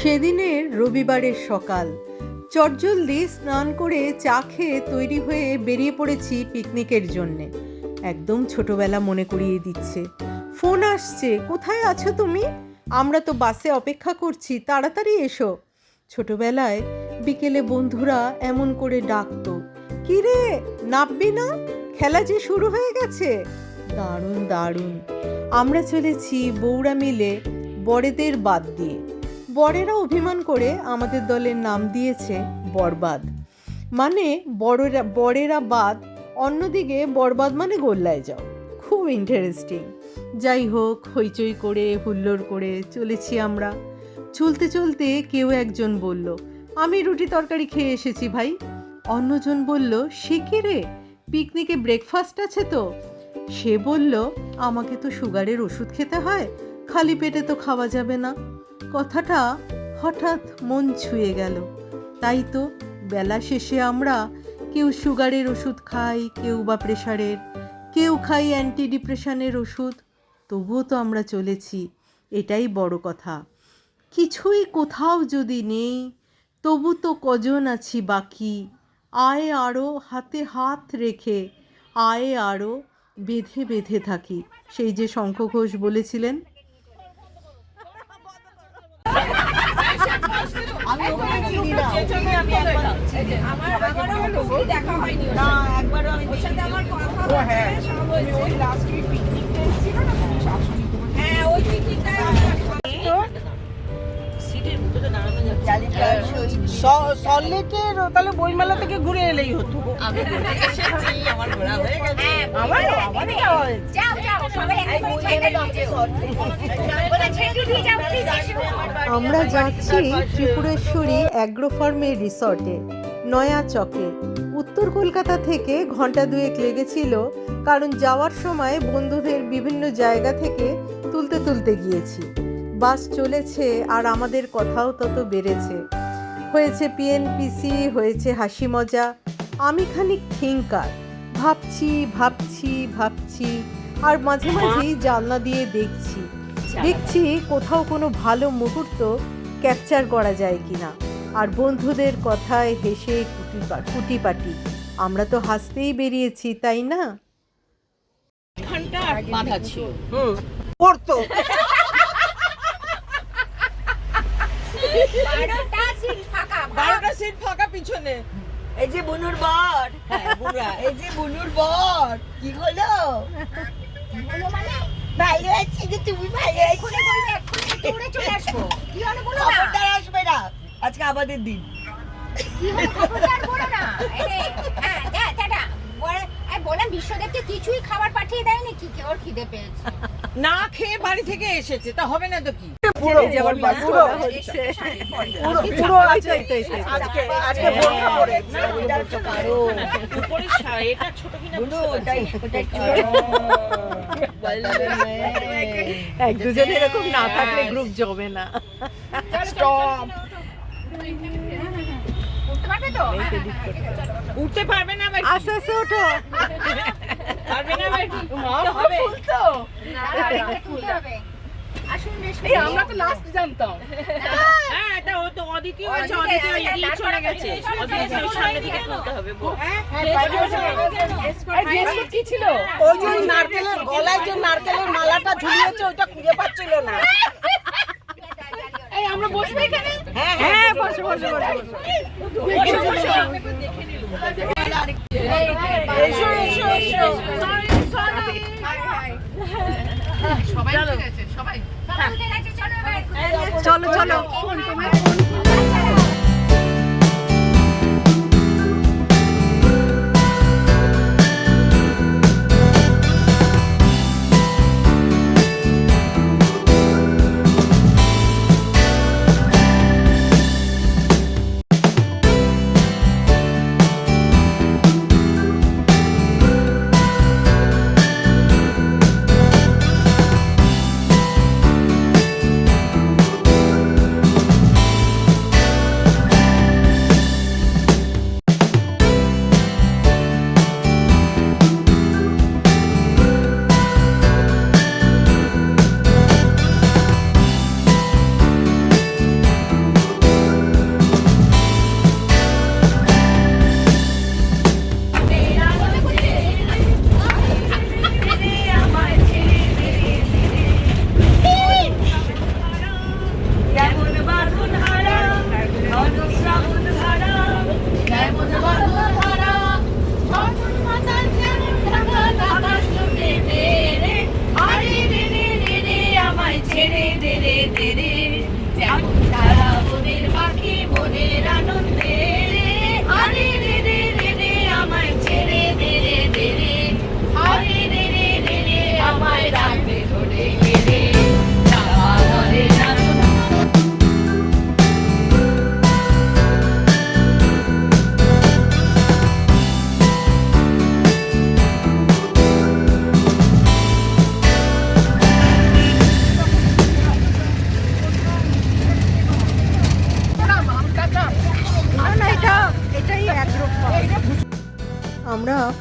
সেদিনের রবিবারের সকাল। চটজলদি স্নান করে চা খেয়ে তৈরি হয়ে বেরিয়ে পড়েছি পিকনিকের জন্যে। একদম ছোটবেলা মনে করিয়ে দিচ্ছে। ফোন আসছে, কোথায় আছো তুমি? আমরা তো বাসে অপেক্ষা করছি, তাড়াতাড়ি এসো। ছোটবেলায় বিকেলে বন্ধুরা এমন করে ডাকতো, কি রে নাববি না? খেলা যে শুরু হয়ে গেছে? দারুণ দারুণ। আমরা চলেছি বৌরা মিলে বড়েদের বাদ দিয়ে। বড়েরা অভিমান করে আমাদের দলের নাম দিয়েছে বরবাদ। মানে বড়রা বরেরা বাদ, অন্যদিকে বরবাদ মানে গোল্লায় যাও। খুব ইন্টারেস্টিং যাই হোক, হইচই করে, হুল্লোড় করে চলেছি আমরা। চলতে চলতে কেউ একজন বলল, আমি রুটি তরকারি খেয়ে এসেছি ভাই। অন্যজন বলল, সে কে রে? পিকনিকে ব্রেকফাস্ট আছে তো? সে বলল, আমাকে তো সুগারের ওষুধ খেতে হয়, খালি পেটে তো খাওয়া যাবে না। কথাটা হঠাৎ মন ছুঁয়ে গেল। তাই তো বেলা শেষে আমরা কেউ সুগারের ওষুধ খাই, কেউ বা প্রেশারের, কেউ খাই অ্যান্টি ডিপ্রেশনের ওষুধ, তবুও তো আমরা চলেছি। এটাই বড় কথা। কিছুই কোথাও যদি নেই, তবু তো কজন আছি বাকি? আয় আরও হাতে হাত রেখে, আয় আরও বেঁধে বেঁধে থাকি। সেই যে শঙ্খ ঘোষ বলেছিলেন আমি ওখানে চিনি না। আমার আমারও হলো দেখা হয়নি না। একবারও আমি ওর সাথে আমার কথা হ্যাঁ আমি। ওই লাস্ট উইক পিকনিকটা এসেছিল না? সল্লেটের তাহলে বইমেলা থেকে ঘুরে এলেই হতো। হ্যাঁ, যাওয়া হয়েছে। আমরা যাচ্ছি ত্রিপুরেশ্বরী অ্যাগ্রো ফার্মের রিসর্টে নয়া চকে উত্তর কলকাতা থেকে ঘণ্টা দুয়েক লেগেছিল কারণ যাওয়ার সময় বন্ধুদের বিভিন্ন জায়গা থেকে তুলতে তুলতে গিয়েছি। বাস চলেছে আর আমাদের কথাও তত বেড়েছে। হয়েছে পিএনপিসি হয়েছে হাসি মজা। আমি খানিক থিঙ্কার ভাবছি ভাবছি ভাবছি আর মাঝে মাঝেই জানলা দিয়ে দেখছি। দেখছি কোথাও কোনো ভালো মুহূর্ত ক্যাপচার করা যায় কিনা। আর বন্ধুদের কথায় হেসে কুটি কুটিপাটি। আমরা তো হাসতেই বেরিয়েছি তাই না? হুম। পড়তো বারোটা সিট ফাঁকা বারোটা সিট ফাঁকা পিছনে। এই যে বুনুর বর। এই যে বুনুর বর। কি হলো? হলো মানে? ভালো আছি যে তুমি ভালো আছি। বলবে এক্ষুনি দৌড়ে চলে আসব। কি হলো বলো না? খবরদার আসবে না। আজকে আমাদের দিন। কি হলো খবরদার বলো না? হ্যাঁ বলে বিশ্বদেবকে কিছুই খাবার পাঠিয়ে দেয়নি। কি ওর খিদে পেয়েছে। না খেয়ে বাড়ি থেকে এসেছে। তা হবে না তো কি? পুরো পুরো পুরো। পুরো আছে আজকে আজকে বোরখা পরে কারও উপরে এটা ছোট কিনা ওটাই ওটাই এক দুজন এরকম না থাকলে গ্রুপ জমে না। স্টপ। উঠতে পারবে তো? হ্যাঁ, হ্যাঁ, হ্যাঁ, না আস্তে আস্তে ওঠো। পারবে না? হবে। তো না, না, এটা তুলতে হবে। আসুন রেশমি। তো লাস্ট জানতাম। হ্যাঁ এটা ও তো অদিতি হয়েছে অদিতি, অদিতি ওই হ্যাঁ, ই তারপরে চলে গেছে। অদিতি সামনে থেকে তুলতে হবে হ্যাঁ, কি ছিল? ওই যে নারকেলের গলায় যে নারকেলের মালাটা ঝুলিয়েছে ওইটা খুঁজে পাচ্ছিল না। এই আমরা বসবো এখানে? হ্যাঁ হ্যাঁ বসে বসে এসো এসো এসো সবাই ঠিক আছে সবাই। চলো চলো।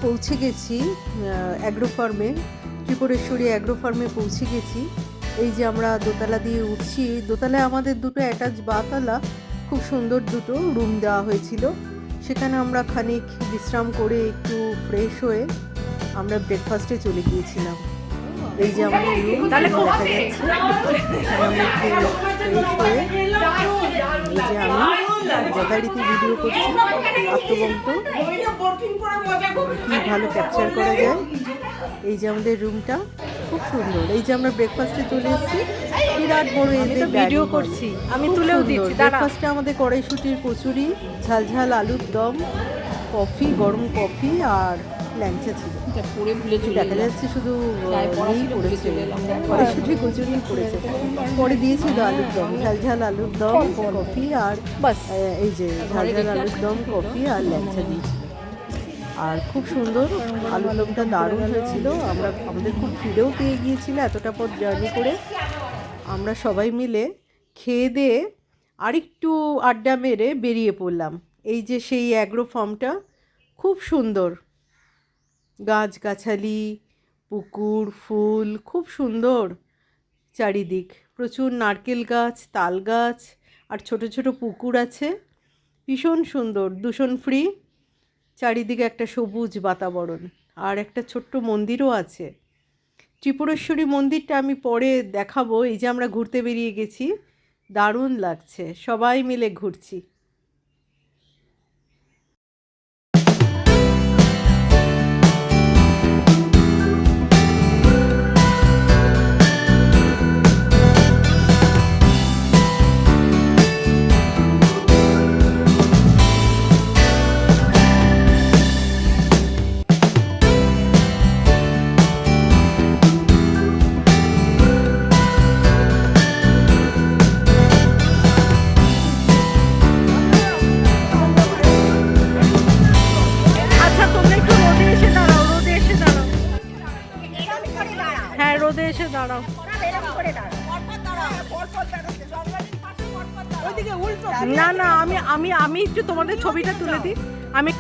পৌঁছে গেছি অ্যাগ্রো ফার্মে ত্রিপুরেশ্বরী অ্যাগ্রো ফার্মে পৌঁছে গেছি। এই যে আমরা দোতলা দিয়ে উঠছি দোতলায় আমাদের দুটো অ্যাটাচ বাতলা খুব সুন্দর দুটো রুম দেওয়া হয়েছিল। সেখানে আমরা খানিক বিশ্রাম করে একটু ফ্রেশ হয়ে আমরা ব্রেকফাস্টে চলে গিয়েছিলাম। এই যে আমাদের রুম দেখা যাচ্ছে। আমরা ফ্রেশ হয়ে এই যে আমি যথারীতি ভিডিও করছি আত্মবন্ত। কি ভালো ক্যাপচার করা যায়। এই যে আমাদের রুমটা খুব সুন্দর। এই যে আমরা ব্রেকফাস্টে চলে এসেছি বিরাট বড় এদের ভিডিও করছি। আমি তুলেও দিচ্ছি ব্রেকফাস্টে আমাদের কড়াইশুটির কচুরি ঝালঝাল আলুর দম কফি গরম কফি আর ল্যাংচা ছিল। পরে ভুলে চলে দেখা যাচ্ছে শুধু পড়েছে। কড়াইশুটি কচুরি পড়েছে পরে দিয়েছিল আলুর দম ঝাল ঝাল আলুর দম কফি আর এই যে ঝাল ঝাল আলুর দম কফি আর ল্যাংচা দিয়েছিল আর খুব সুন্দর আলুর দমটা দারুণ হয়েছিল। আমরা আমাদের খুব ফিরেও পেয়ে গিয়েছিল এতটা পথ জার্নি করে। আমরা সবাই মিলে খেয়ে দিয়ে আরেকটু আড্ডা মেরে বেরিয়ে পড়লাম। এই যে সেই অ্যাগ্রো ফার্মটা খুব সুন্দর। গাছগাছালি পুকুর, ফুল, খুব সুন্দর চারিদিক। প্রচুর নারকেল গাছ, তাল গাছ, আর ছোট ছোট পুকুর আছে। ভীষণ সুন্দর, দূষণ ফ্রি চারিদিকে একটা সবুজ বাতাবরণ। আর একটা ছোট্ট মন্দিরও আছে। ত্রিপুরেশ্বরী মন্দিরটা আমি পরে দেখাবো, এই যে আমরা ঘুরতে বেরিয়ে গেছি। দারুণ লাগছে, সবাই মিলে ঘুরছি। দাঁড়াও। না না আমি আমি আমি একটু তোমাদের ছবিটা তুলে দিই। আমি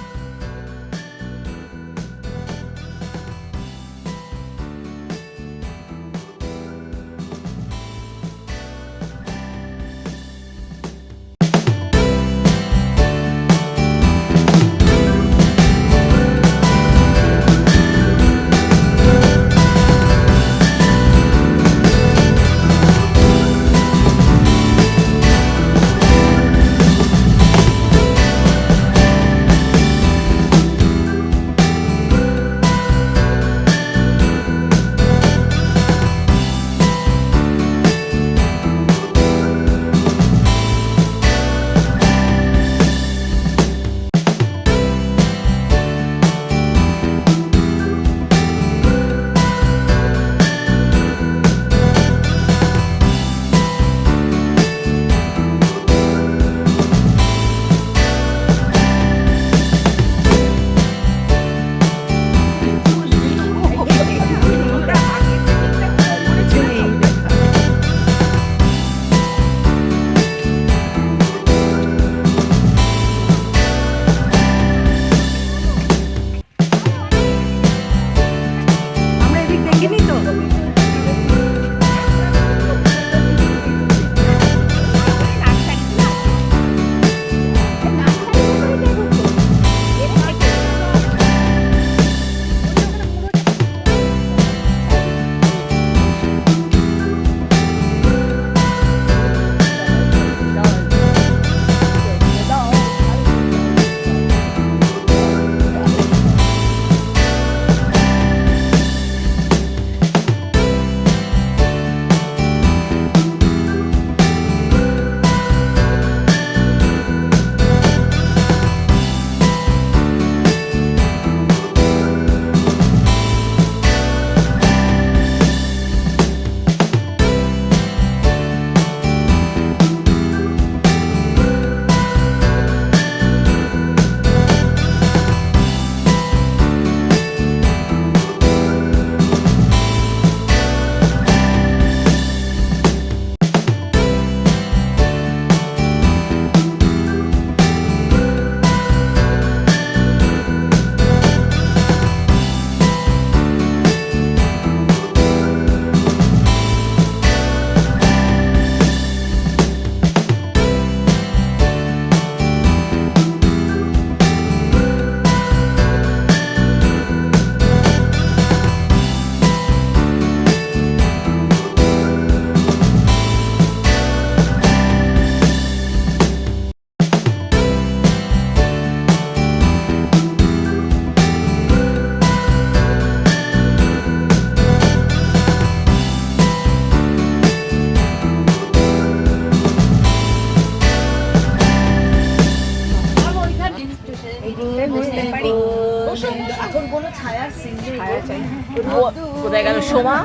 কোথায় গেল? সোমা?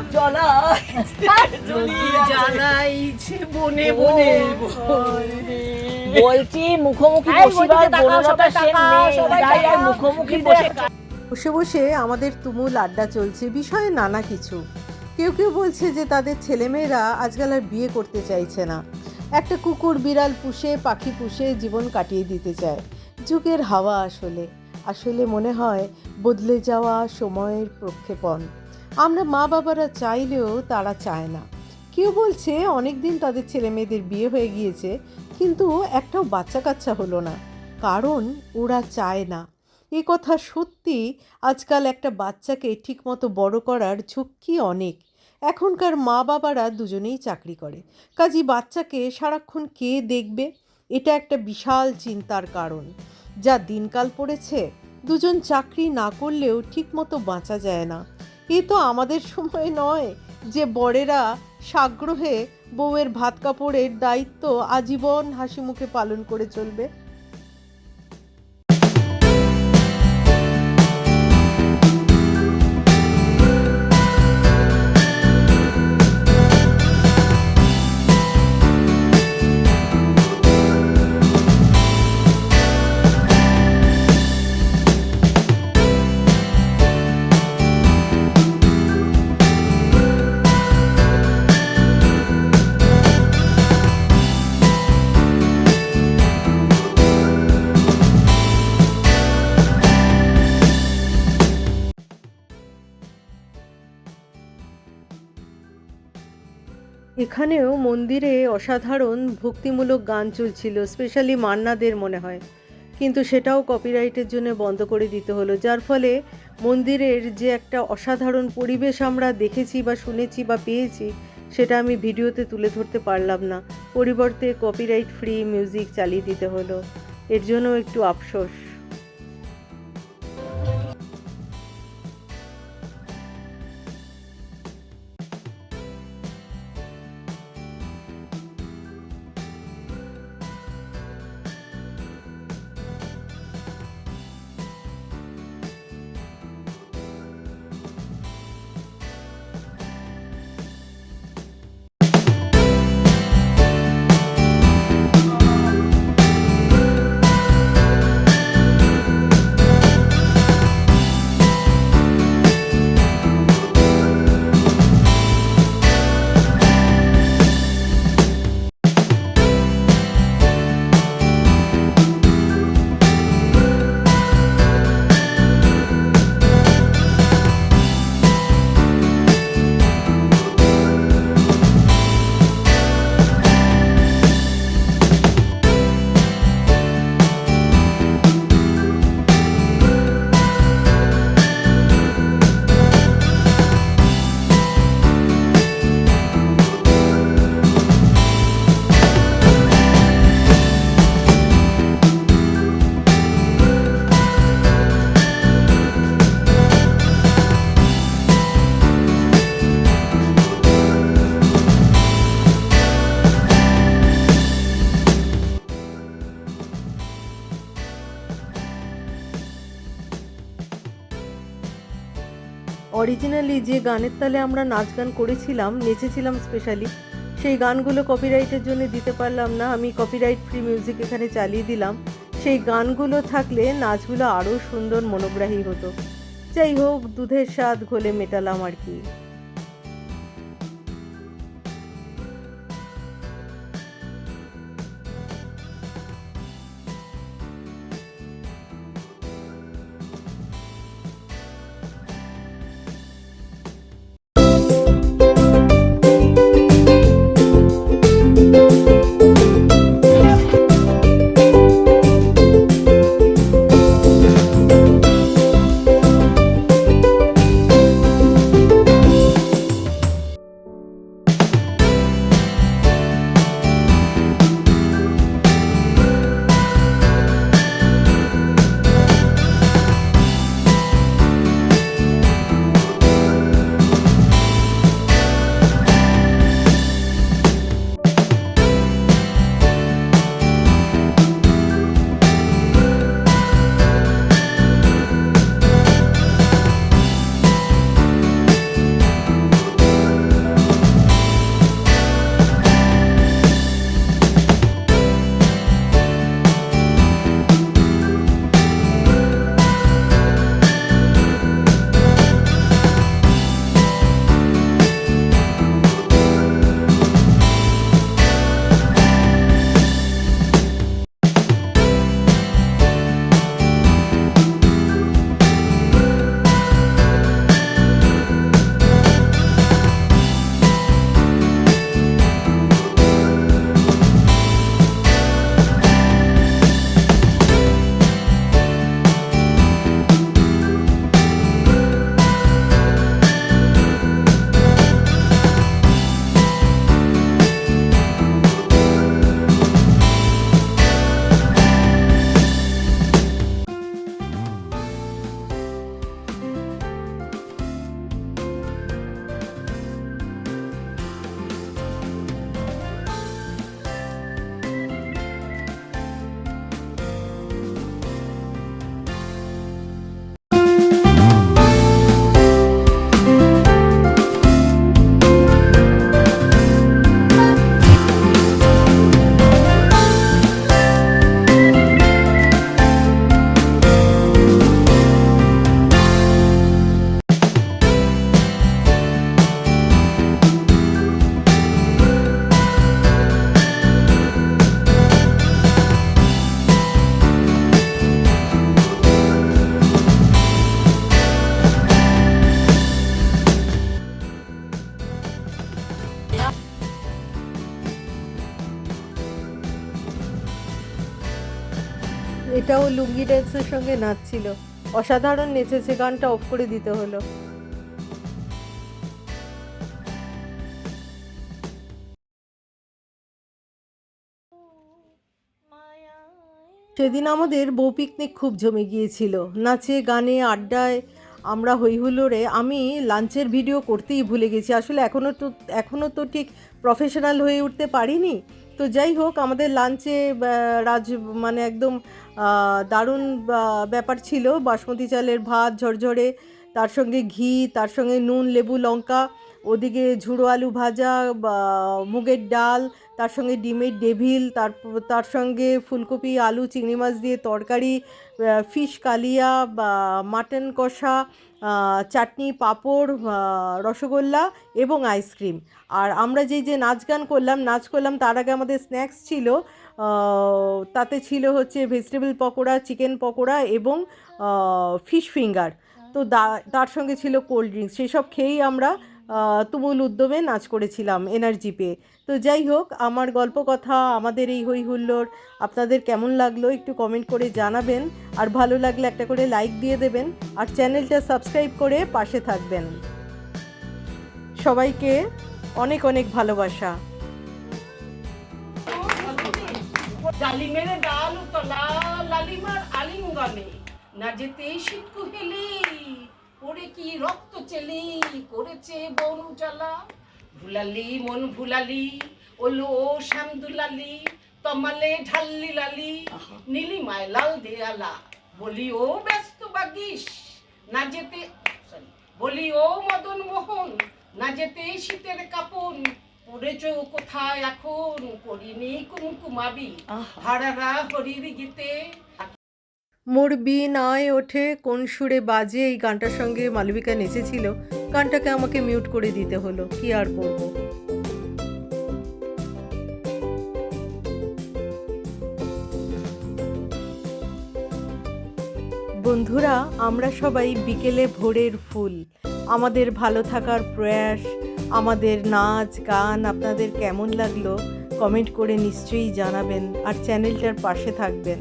জ্বালাইছে বনে বনে বলছি মুখোমুখি। মুখোমুখি বসে বসে বসে আমাদের তুমুল আড্ডা চলছে বিষয়ে নানা কিছু। কেউ কেউ বলছে যে তাদের ছেলেমেয়েরা আজকাল আর বিয়ে করতে চাইছে না। একটা কুকুর বিড়াল পুষে পাখি পুষে জীবন কাটিয়ে দিতে চায়। যুগের হাওয়া আসলে। আসলে মনে হয় বদলে যাওয়া সময়ের প্রক্ষেপণ। আমরা মা বাবারা চাইলেও তারা চায় না। কেউ বলছে অনেক দিন তাদের ছেলে মেয়েদের বিয়ে হয়ে গিয়েছে, কিন্তু একটাও বাচ্চা কাচ্চা হলো না। কারণ ওরা চায় না। এ কথা সত্যি আজকাল একটা বাচ্চাকে ঠিকমতো বড় করার ঝক্কি অনেক। এখনকার মা বাবারা দুজনেই চাকরি করে। কাজী বাচ্চাকে সারাক্ষণ কে দেখবে? এটা একটা বিশাল চিন্তার কারণ। যা দিনকাল পড়েছে, দুজন চাকরি না করলেও ঠিকমতো বাঁচা যায় না। এ তো আমাদের সময় নয় যে বরেরা সাগ্রহে বউয়ের ভাত কাপড়ের দায়িত্ব আজীবন হাসি মুখে পালন করে চলবে। এখানেও মন্দিরে অসাধারণ ভক্তিমূলক গান চলছিল স্পেশালি মান্নাদের মনে হয়। কিন্তু সেটাও কপিরাইটের জন্য বন্ধ করে দিতে হলো, যার ফলে মন্দিরের যে একটা অসাধারণ পরিবেশ আমরা দেখেছি বা শুনেছি বা পেয়েছি, সেটা আমি ভিডিওতে তুলে ধরতে পারলাম না। পরিবর্তে কপিরাইট ফ্রি মিউজিক চালিয়ে দিতে হলো। এর জন্য একটু আফসোস। অরিজিনালি যে গানের তালে আমরা নাচ গান করেছিলাম, নেচেছিলাম স্পেশালি সেই গানগুলো কপিরাইটের জন্য দিতে পারলাম না। আমি কপিরাইট ফ্রি মিউজিক এখানে চালিয়ে দিলাম। সেই গানগুলো থাকলে নাচগুলো আরও সুন্দর, মনোগ্রাহী হতো। যাই হোক, দুধের স্বাদ ঘোলে মেটালাম আর কি। এটাও লুঙ্গি ড্যান্সের সঙ্গে নাচছিল। অসাধারণ নেচেছে গানটা অফ করে দিতে হলো। সেদিন আমাদের বউ পিকনিক খুব জমে গিয়েছিল। নাচে, গানে, আড্ডায়, আমরা হইহুল্লোড়ে আমি লাঞ্চের ভিডিও করতেই ভুলে গেছি। আসলে এখনও তো এখনও তো ঠিক প্রফেশনাল হয়ে উঠতে পারিনি। তো যাই হোক, আমাদের লাঞ্চে রাজ মানে একদম দারুণ ব্যাপার ছিল। বাসমতি চালের ভাত ঝরঝরে, তার সঙ্গে ঘি, তার সঙ্গে নুন, লেবু, লঙ্কা, ওদিকে ঝুড়ো আলু ভাজা মুগের ডাল, তার সঙ্গে ডিমের ডেভিল, তার তার সঙ্গে ফুলকপি, আলু, চিংড়ি মাছ দিয়ে তরকারি ফিশ কালিয়া মাটন কষা চাটনি, পাঁপড় রসগোল্লা এবং আইসক্রিম। আর আমরা যেই যে নাচ গান করলাম, নাচ করলাম, তার আগে আমাদের স্ন্যাক্স ছিল তাতে ছিল হচ্ছে ভেজিটেবল পকোড়া চিকেন পকোড়া এবং ফিশ ফিঙ্গার তো তার সঙ্গে ছিল কোল্ড ড্রিঙ্কস সেসব খেয়েই আমরা তুমুল উদ্যমে নাচ করেছিলাম এনার্জি পেয়ে। তো যাই হোক, আমার গল্প কথা আমাদের এই হই হুল্লোড় আপনাদের কেমন লাগল একটু কমেন্ট করে জানাবেন। আর ভালো লাগলে একটা করে লাইক দিয়ে দেবেন। আর চ্যানেলটা সাবস্ক্রাইব করে পাশে থাকবেন। সবাইকে অনেক অনেক ভালোবাসা। ডালিমের ডাল উতলা লালিমার আলিঙ্গনে। না যেতে শীত হেলি পড়ে কি রক্ত চেলি করেছে বন জ্বালা। ভুলালি মন ভুলালি ওলো ও শ্যাম দুলালি তমালে ঢাল্লি লালি নীলিমায় লাল দেয়ালা। বলি ও ব্যস্ত বাগিস না যেতে sorry, বলি ও মদন মোহন না যেতে শীতের কাপন পড়েছ কোথায় এখন? করিনি কুমকুমাবি। হারারা হরির গীতে। মোর বিন আয় ওঠে কোন সুরে বাজে এই গানটার সঙ্গে মালবিকা নেচেছিল। গানটাকে আমাকে মিউট করে দিতে হলো কি আর করব বন্ধুরা আমরা সবাই বিকেলে ভোরের ফুল। আমাদের ভালো থাকার প্রয়াস আমাদের নাচ, গান আপনাদের কেমন লাগল? কমেন্ট করে নিশ্চয়ই জানাবেন আর চ্যানেলটার পাশে থাকবেন।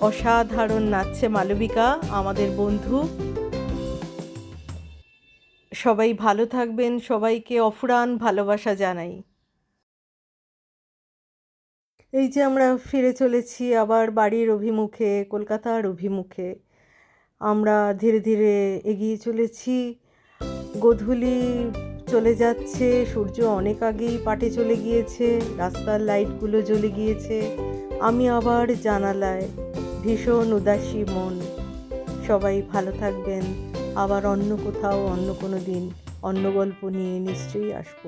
অসাধারণ নাচছে মালবিকা, আমাদের বন্ধু। সবাই ভালো থাকবেন, সবাইকে অফুরান ভালোবাসা জানাই। এই যে আমরা ফিরে চলেছি আবার বাড়ির অভিমুখে, কলকাতার অভিমুখে। আমরা ধীরে ধীরে এগিয়ে চলেছি। গোধূলি চলে যাচ্ছে, সূর্য অনেক আগেই পাটে চলে গিয়েছে, রাস্তার লাইটগুলো জ্বলে গিয়েছে। আমি আবার জানালায় ভীষণ উদাসী মন। সবাই ভালো থাকবেন, আবার অন্য কোথাও, অন্য কোনো দিন, অন্য গল্প নিয়ে নিশ্চয়ই আসব।